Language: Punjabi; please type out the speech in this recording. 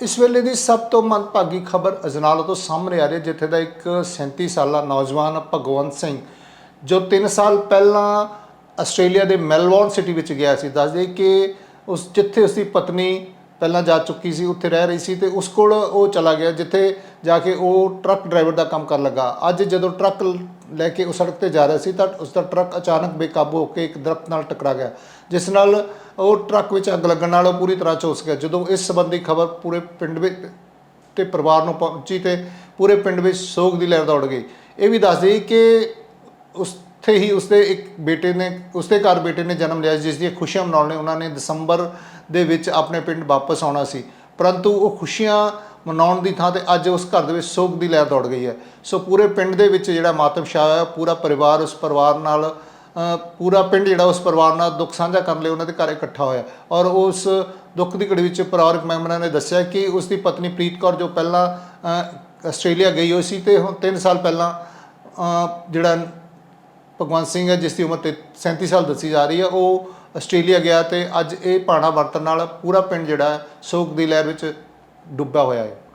ਇਸ ਵੇਲੇ ਦੀ ਸਭ ਤੋਂ ਮੰਦਭਾਗੀ ਖਬਰ ਅਜਨਾਲਾ ਤੋਂ ਸਾਹਮਣੇ ਆ ਰਹੀ ਹੈ, ਜਿੱਥੇ ਦਾ ਇੱਕ 37 ਸਾਲਾ ਨੌਜਵਾਨ ਭਗਵੰਤ ਸਿੰਘ, ਜੋ 3 ਸਾਲ ਪਹਿਲਾਂ ਆਸਟ੍ਰੇਲੀਆ ਦੇ ਮੈਲਬੌਰਨ ਸਿਟੀ ਵਿੱਚ ਗਿਆ ਸੀ, ਦੱਸਦੇ ਕਿ ਉਸ, ਜਿੱਥੇ ਉਸ ਦੀ ਪਤਨੀ ਪਹਿਲਾਂ ਜਾ ਚੁੱਕੀ ਸੀ, ਉੱਥੇ ਰਹਿ ਰਹੀ ਸੀ ਤੇ ਉਸ ਕੋਲ ਉਹ ਚਲਾ ਗਿਆ, ਜਿੱਥੇ ਜਾ ਕੇ ਉਹ ਟਰੱਕ ਡਰਾਈਵਰ ਦਾ ਕੰਮ ਕਰਨ ਲੱਗਾ। ਅੱਜ ਜਦੋਂ ਟਰੱਕ ਲੈ ਕੇ ਉਹ ਸੜਕ ਤੇ ਜਾ ਰਿਹਾ ਸੀ ਤਾਂ ਉਸ ਦਾ ਟਰੱਕ ਅਚਾਨਕ ਬੇਕਾਬੂ ਹੋ ਕੇ ਇੱਕ ਦਰਖਤ ਨਾਲ ਟਕਰਾ ਗਿਆ, ਜਿਸ ਨਾਲ ਉਹ ਟਰੱਕ ਵਿੱਚ ਅੱਗ ਲੱਗਣ ਨਾਲ ਉਹ ਪੂਰੀ ਤਰ੍ਹਾਂ ਝੁਲਸ ਗਿਆ। ਜਦੋਂ ਇਸ ਸੰਬੰਧੀ ਖਬਰ ਪੂਰੇ ਪਿੰਡ ਵਿੱਚ ਤੇ ਪਰਿਵਾਰ ਨੂੰ ਪਹੁੰਚੀ ਤੇ ਪੂਰੇ ਪਿੰਡ ਵਿੱਚ ਸੋਗ ਦੀ ਲਹਿਰ ਦੌੜ ਗਈ। ਇਹ ਵੀ ਦੱਸ ਦੇਈ ਕਿ ਉੱਥੇ ਹੀ ਉਸਦੇ ਇੱਕ ਬੇਟੇ ਨੇ, ਉਸਦੇ ਘਰ ਬੇਟੇ ਨੇ ਜਨਮ ਲਿਆ ਜਿਸ ਦੀਆਂ ਖੁਸ਼ੀਆਂ ਮਨਾਉਣ ਲਈ ਉਹਨਾਂ ਨੇ ਦਸੰਬਰ ਦੇ ਵਿੱਚ ਆਪਣੇ ਪਿੰਡ ਵਾਪਸ ਆਉਣਾ ਸੀ। ਪਰੰਤੂ ਉਹ ਖੁਸ਼ੀਆਂ ਮਨਾਉਣ ਦੀ ਥਾਂ ਤੇ ਅੱਜ ਉਸ ਘਰ ਦੇ ਵਿੱਚ ਸੋਗ ਦੀ ਲਹਿਰ ਦੌੜ ਗਈ ਹੈ। ਸੋ ਪੂਰੇ ਪਿੰਡ ਦੇ ਵਿੱਚ ਜਿਹੜਾ ਮਾਤਮ ਸ਼ਾਹ ਹੋਇਆ ਪੂਰਾ ਪਰਿਵਾਰ ਉਸ ਪਰਿਵਾਰ ਨਾਲ ਪੂਰਾ ਪਿੰਡ ਜਿਹੜਾ ਉਸ ਪਰਿਵਾਰ ਨਾਲ ਦੁੱਖ ਸਾਂਝਾ ਕਰਨ ਲਈ ਉਹਨਾਂ ਦੇ ਘਰ ਇਕੱਠਾ ਹੋਇਆ ਔਰ ਉਸ ਦੁੱਖ ਦੀ ਘੜੀ ਵਿੱਚ ਪਰਿਵਾਰਕ ਮੈਂਬਰਾਂ ਨੇ ਦੱਸਿਆ ਕਿ ਉਸ ਦੀ ਪਤਨੀ ਪ੍ਰੀਤ ਕੌਰ ਜੋ ਪਹਿਲਾਂ ਆਸਟ੍ਰੇਲੀਆ ਗਈ ਹੋਈ ਸੀ ਤੇ ਹੁਣ 3 ਸਾਲ ਪਹਿਲਾਂ ਜਿਹੜਾ ਭਗਵੰਤ ਸਿੰਘ ਹੈ, ਜਿਸ ਦੀ ਉਮਰ ਤੇ 37 ਸਾਲ ਦੱਸੀ ਜਾ ਰਹੀ ਹੈ। ਉਹ ਆਸਟ੍ਰੇਲੀਆ ਗਿਆ ਤੇ ਅੱਜ ਇਹ ਪਾਣਾ ਵਰਤਣ ਨਾਲ ਪੂਰਾ ਪਿੰਡ ਜਿਹੜਾ ਸੋਗ ਦੀ ਲਹਿਰ ਵਿੱਚ ਡੁੱਬਿਆ ਹੋਇਆ ਹੈ।